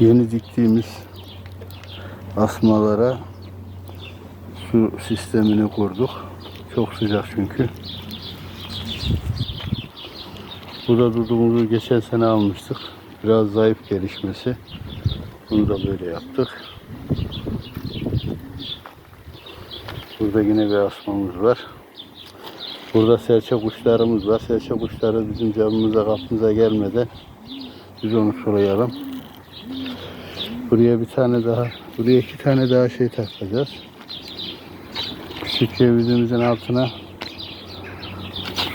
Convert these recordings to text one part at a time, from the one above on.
Yeni diktiğimiz asmalara su sistemini kurduk. Çok sıcak çünkü. Bu da dudumuzu geçen sene almıştık. Biraz zayıf gelişmesi. Bunu da böyle yaptık. Burada yine bir asmamız var. Burada serçe kuşlarımız var. Serçe kuşları bizim camımıza kapımıza gelmeden biz onu sulayalım. Buraya bir tane daha, buraya iki tane daha şey takacağız. Küçük cevizimizin altına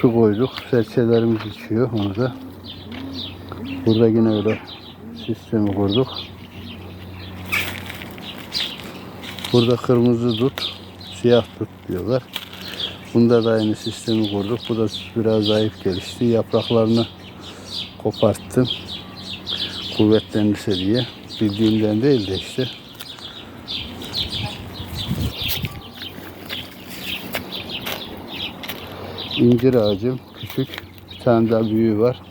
su koyduk. Serçelerimiz içiyor onu da. Burada yine öyle sistemi kurduk. Burada kırmızı dut, siyah dut diyorlar. Bunda da aynı sistemi kurduk. Bu da biraz zayıf gelişti. Yapraklarını koparttım. Kuvvetlenirse diye. Bildiğimden değil de işte. İncir ağacım küçük. Bir tane daha büyüğü var.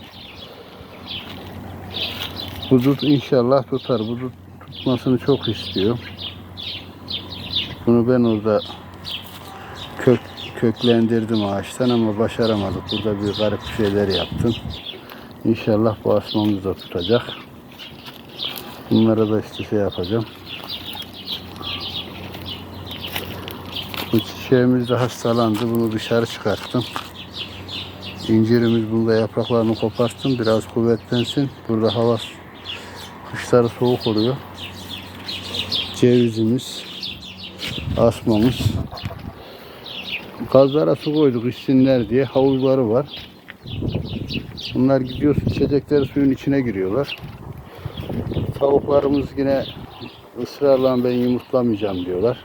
Bu dut inşallah tutar. Bu dut tutmasını çok istiyor. Bunu ben orada kök köklendirdim ağaçtan ama başaramadık. Burada bir garip şeyler yaptım. İnşallah bu asmamız da tutacak. Bunlara da işte şey yapacağım. Bu çiçeğimiz de hastalandı. Bunu dışarı çıkarttım. İncirimiz bunda yapraklarını koparttım. Biraz kuvvetlensin. Burada hava kışları soğuk oluyor. Cevizimiz, asmamız. Gazlara su koyduk içsinler diye. Havuzları var. Bunlar gidiyor içecekleri suyun içine giriyorlar. Tavuklarımız yine ısrarla ben yumurtlamayacağım diyorlar.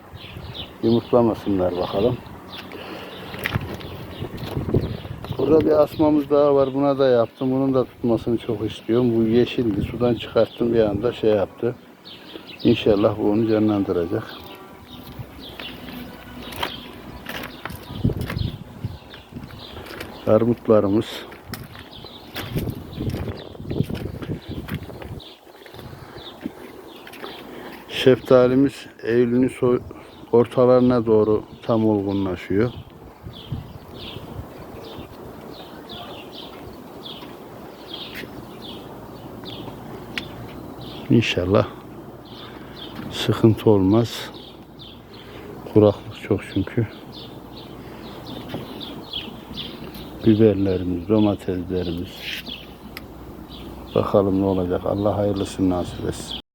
Yumurtlamasınlar bakalım. Burada bir asmamız daha var. Buna da yaptım. Bunun da tutmasını çok istiyorum. Bu yeşildi. Sudan çıkarttım bir anda şey yaptı. İnşallah bu onu canlandıracak. Armutlarımız. Şeftalimiz Eylül'ün ortalarına doğru tam olgunlaşıyor. İnşallah sıkıntı olmaz. Kuraklık çok çünkü. Biberlerimiz, domateslerimiz. Bakalım ne olacak. Allah hayırlısını nasip etsin.